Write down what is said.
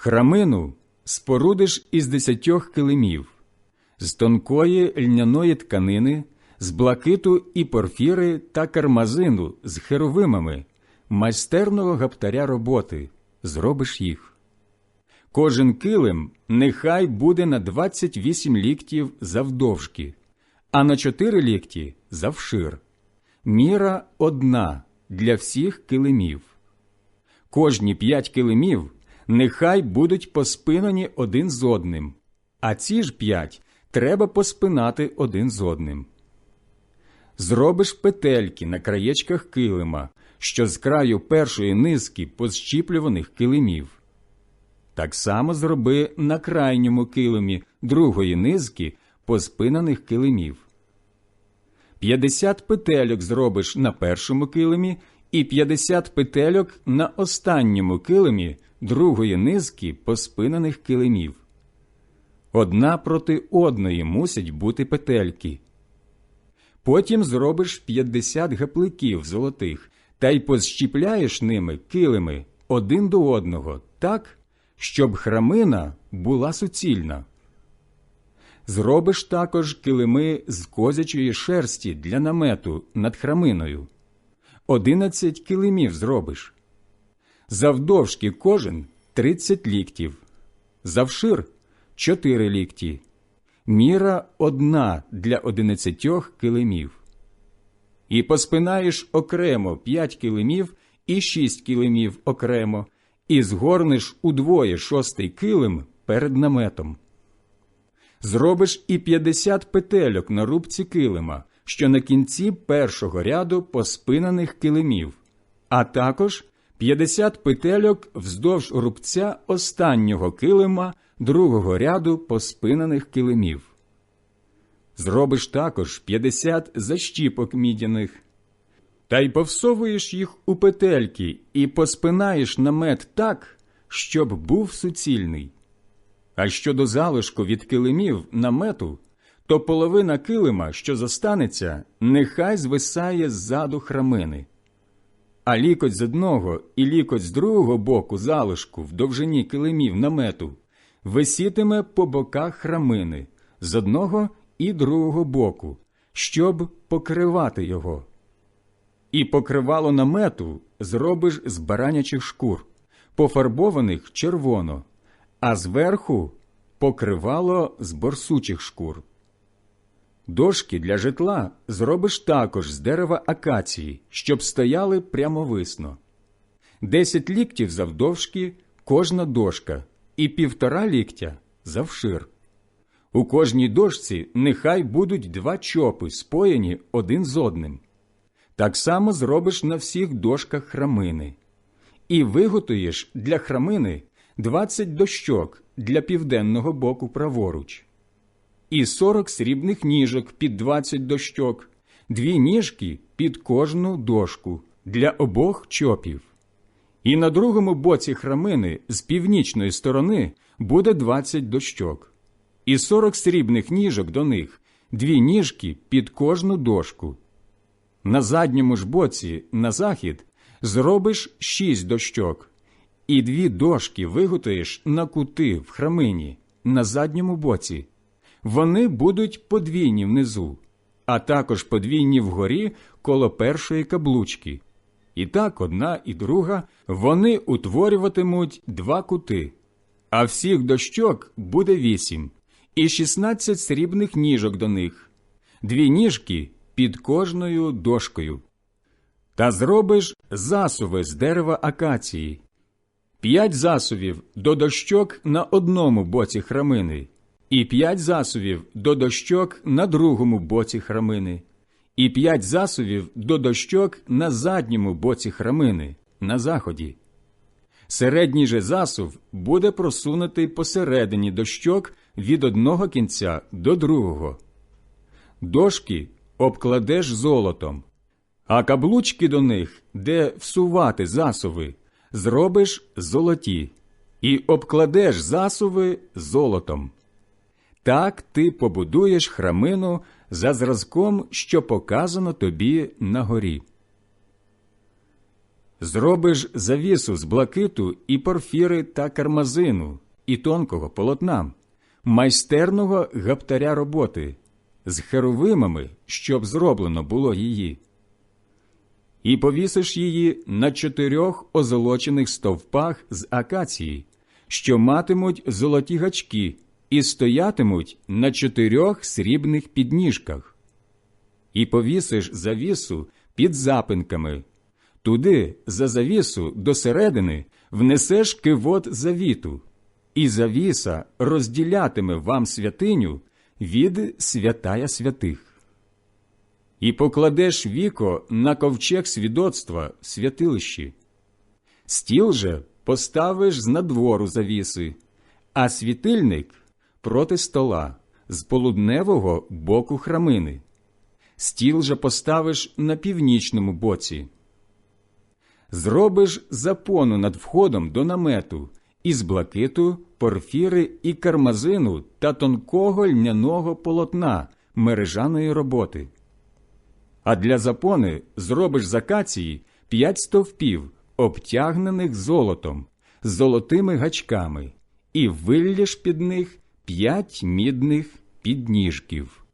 Храмину спорудиш із десятьох килимів, з тонкої льняної тканини, з блакиту і порфіри та кармазину з херовимами, майстерного гаптаря роботи, зробиш їх. Кожен килим нехай буде на 28 ліктів завдовжки, а на 4 лікті завшир. Міра одна для всіх килимів. Кожні п'ять килимів нехай будуть поспинані один з одним, а ці ж п'ять треба поспинати один з одним. Зробиш петельки на краєчках килима, що з краю першої низки позщіплюваних килимів. Так само зроби на крайньому килимі другої низки поспинаних килимів. П'ятдесят петельок зробиш на першому килимі і п'ятдесят петельок на останньому килимі другої низки поспинаних килимів. Одна проти одної мусять бути петельки. Потім зробиш п'ятдесят гапликів золотих та й позщіпляєш ними килими один до одного так, щоб храмина була суцільна. Зробиш також килими з козячої шерсті для намету над храминою. Одинадцять килимів зробиш. Завдовжки кожен тридцять ліктів, завшир чотири лікті. Міра одна для одинадцятьох килимів. І поспинаєш окремо п'ять килимів і шість килимів окремо, і згорнеш удвоє шостий килим перед наметом. Зробиш і п'ятдесят петельок на рубці килима, що на кінці першого ряду поспинаних килимів, а також п'ятдесят петельок вздовж рубця останнього килима другого ряду поспинаних килимів. Зробиш також п'ятдесят защіпок мідяних, та й повсовуєш їх у петельки і поспинаєш намет так, щоб був суцільний. А щодо залишку від килимів намету, то половина килима, що зостанеться, нехай звисає ззаду храмини. А лікоть з одного і лікоть з другого боку залишку в довжині килимів намету висітиме по боках храмини з одного і другого боку, щоб покривати його. І покривало намету зробиш з баранячих шкур, пофарбованих червоно, а зверху покривало з борсучих шкур. Дошки для житла зробиш також з дерева акації, щоб стояли прямовисно. Десять ліктів завдовжки кожна дошка, і півтора ліктя завшир. У кожній дошці нехай будуть два чопи, споєні один з одним. Так само зробиш на всіх дошках храмини. І виготуєш для храмини двадцять дощок для південного боку праворуч, і сорок срібних ніжок під двадцять дощок, дві ніжки під кожну дошку для обох чопів. І на другому боці храмини з північної сторони буде двадцять дощок, і сорок срібних ніжок до них, дві ніжки під кожну дошку. На задньому ж боці, на захід, зробиш шість дощок, і дві дошки виготуєш на кути в храмині на задньому боці. Вони будуть подвійні внизу, а також подвійні вгорі коло першої каблучки. І так одна і друга вони утворюватимуть два кути, а всіх дощок буде вісім, і шістнадцять срібних ніжок до них, дві ніжки під кожною дошкою. Та зробиш засуви з дерева акації, п'ять засувів до дощок на одному боці храмини, і п'ять засувів до дощок на другому боці храмини, і п'ять засувів до дощок на задньому боці храмини, на заході. Середній же засув буде просунутий посередині дощок від одного кінця до другого. Дошки обкладеш золотом, а каблучки до них, де всувати засуви, зробиш золоті, і обкладеш засуви золотом. Так ти побудуєш храмину за зразком, що показано тобі на горі. Зробиш завісу з блакиту і порфіри та кармазину, і тонкого полотна, майстерного гаптаря роботи, з херовимами, щоб зроблено було її. І повісиш її на чотирьох озолочених стовпах з акації, що матимуть золоті гачки, і стоятимуть на чотирьох срібних підніжках. І повісиш завісу під запинками. Туди, за завісу, до середини, внесеш кивот завіту, і завіса розділятиме вам святиню від святая святих. І покладеш віко на ковчег свідоцтва в святилищі. Стіл же поставиш з надвору завіси, а світильник проти стола з полудневого боку храмини. Стіл же поставиш на північному боці. Зробиш запону над входом до намету із блакиту, порфіри і кармазину та тонкого льняного полотна мережаної роботи. А для запони зробиш з акації п'ять стовпів, обтягнених золотом, з золотими гачками, і виллєш під них п'ять мідних підніжків.